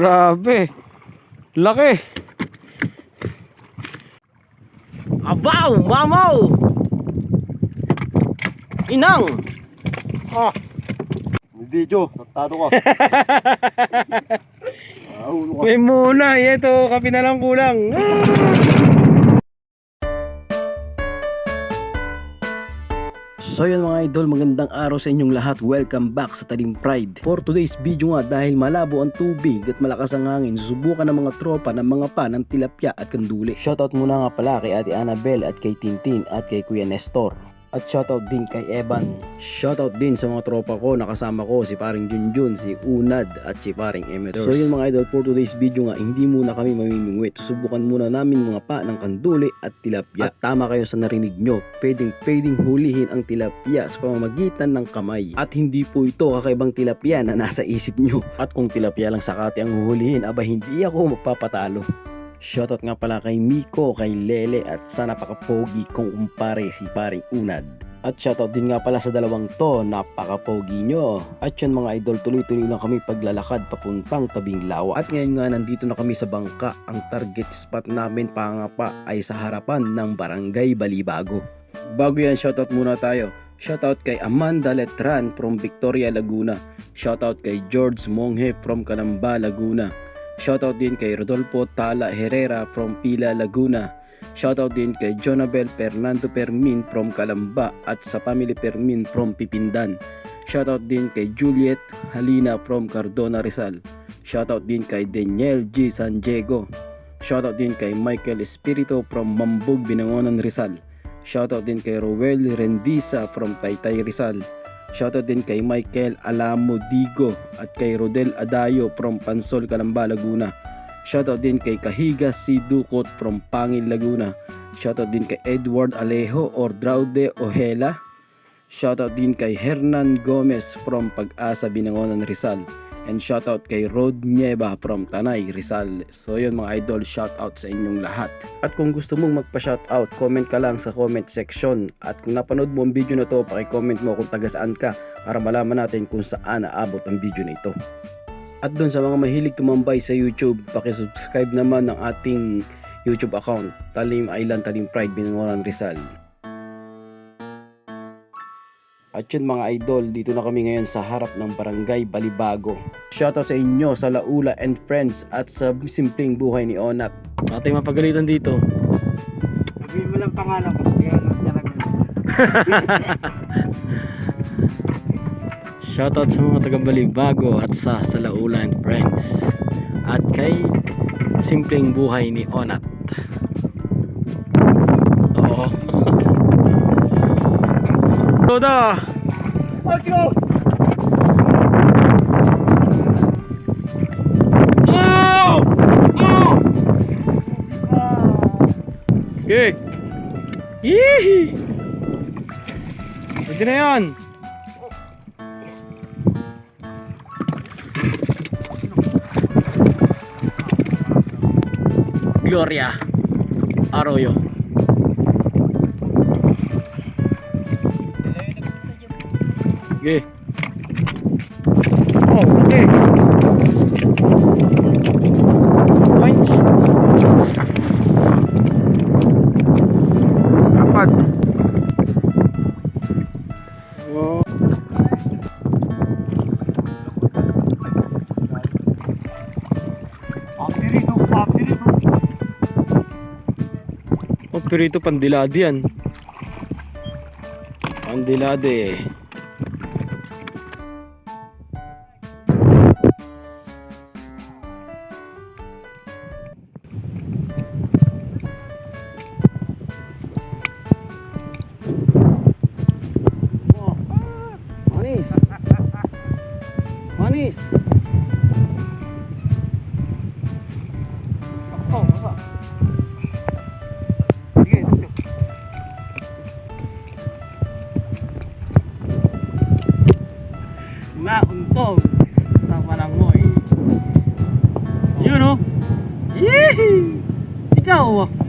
Grabe. Laki. Abaw, mamaw. Inang. Oh, May video, tatado ka. ah, ka. may muna. Ito, kape na lang kulang. So yun mga idol, magandang araw sa inyong lahat. Welcome back sa Talim Pride. For today's video nga, dahil malabo ang tubig at malakas ang hangin, susubukan ng mga tropa ng mga pa ng tilapia at kanduli. Shoutout muna nga pala kay Ate Annabel at kay Tintin at kay Kuya Nestor. At shoutout din kay Evan. Shoutout din sa mga tropa ko, nakasama ko si paring Junjun, si Unad at si paring Emetor. So yun mga idol, for today's video nga, hindi muna kami mamimingwit. Susubukan muna namin mga pa ng kanduli at tilapia. At tama kayo sa narinig nyo, pwedeng pwedeng hulihin ang tilapia sa pamamagitan ng kamay. At hindi po ito kakaibang tilapia na nasa isip nyo. At kung tilapia lang sakati ang huhulihin, aba hindi ako magpapatalo. Shoutout nga pala kay Miko, kay Lele at sa napaka-pogi kong kumpare si paring Unad. At shoutout din nga pala sa dalawang to, napaka-pogi nyo. At yun mga idol, tuloy-tuloy lang kami paglalakad papuntang tabing lawa. At ngayon nga nandito na kami sa bangka. Ang target spot namin pa nga pa ay sa harapan ng Barangay Balibago. Bago yan, shoutout muna tayo. Shoutout kay Amanda Letran from Victoria, Laguna. Shoutout kay George Monghe from Calamba, Laguna. Shoutout din kay Rodolfo Tala Herrera from Pila, Laguna. Shoutout din kay Jonabel Fernando Permin from Calamba at sa family Permin from Pipindan. Shoutout din kay Juliet Halina from Cardona, Rizal. Shoutout din kay Daniel G. San Diego. Shoutout din kay Michael Espirito from Mambog, Binangonan, Rizal. Shoutout din kay Roel Rendisa from Taytay, Rizal. Shoutout din kay Michael Alamo Digo at kay Rodel Adayo from Pansol, Calamba, Laguna. Shoutout din kay Kahiga C. Ducot from Pangil, Laguna. Shoutout din kay Edward Alejo or Draude Ojela. Shoutout din kay Hernan Gomez from Pag-asa, Binangonan, Rizal. And shoutout kay Rod Nieva from Tanay, Rizal. So yun mga idol, shoutout sa inyong lahat. At kung gusto mong magpa-shoutout, comment ka lang sa comment section. At kung napanood mo ang video na to, paki-comment mo kung taga saan ka para malaman natin kung saan naabot ang video na ito. At dun sa mga mahilig tumambay sa YouTube, paki-subscribe naman ng ating YouTube account, Talim Island Talim Pride, Binangonan, Rizal. At yun mga idol, dito na kami ngayon sa harap ng barangay Balibago. Shoutout sa inyo sa Laula and Friends at sa simpleng buhay ni Onat. Ating mapagalitan dito. Sabihin mo lang pangalan ko. Kaya talaga. Shoutout sa mga taga Balibago at sa sa Laula and Friends. At kay simpleng buhay ni Onat. Toda! Let's go! Oh! Oh! Okay. Yee! Pwede na yan. Gloria Arroyo. Okay. Oh, okay. Points. Apat. Oh. Oh, pero ito pandilade yan. Pandilade. Oh, Manis. Oh, baba. Sige, sige. Nauntog sa Malangoy. Yun oh. Yee! Ikaw! Ama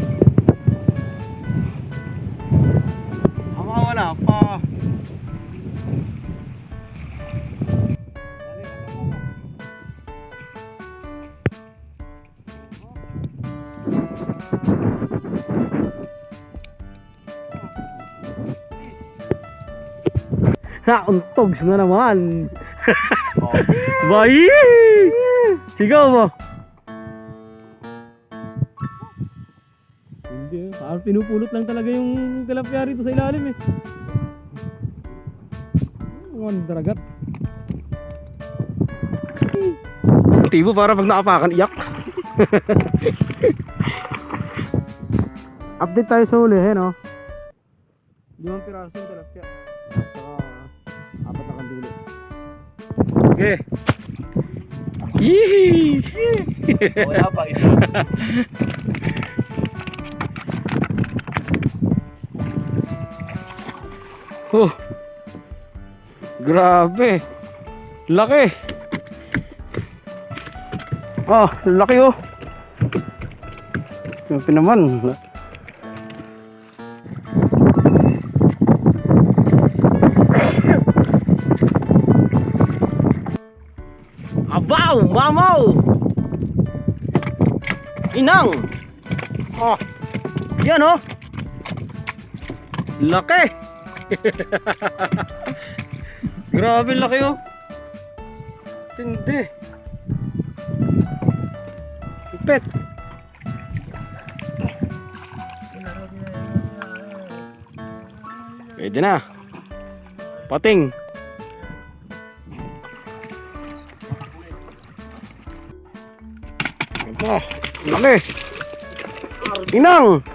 Nauntogs na naman. Bayi! Sigaw mo. Hindi, parang pinupulot lang talaga yung tilapia rito sa ilalim eh. Ang daragat. Tibo para pag nakapakan iyak. Update tayo sa huli, eh, no? Limang piraso yung tilapia. Okay. Yee! Wala pa ito. Oh. Grabe. Laki. Ah, laki oh. Grabe naman. Mamaw. Inang. Oh. Yan oh. Laki. Grabe laki oh. Tindi. Ipet. Pwede na. Pating. Ito. Laki. Inang.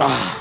Ah.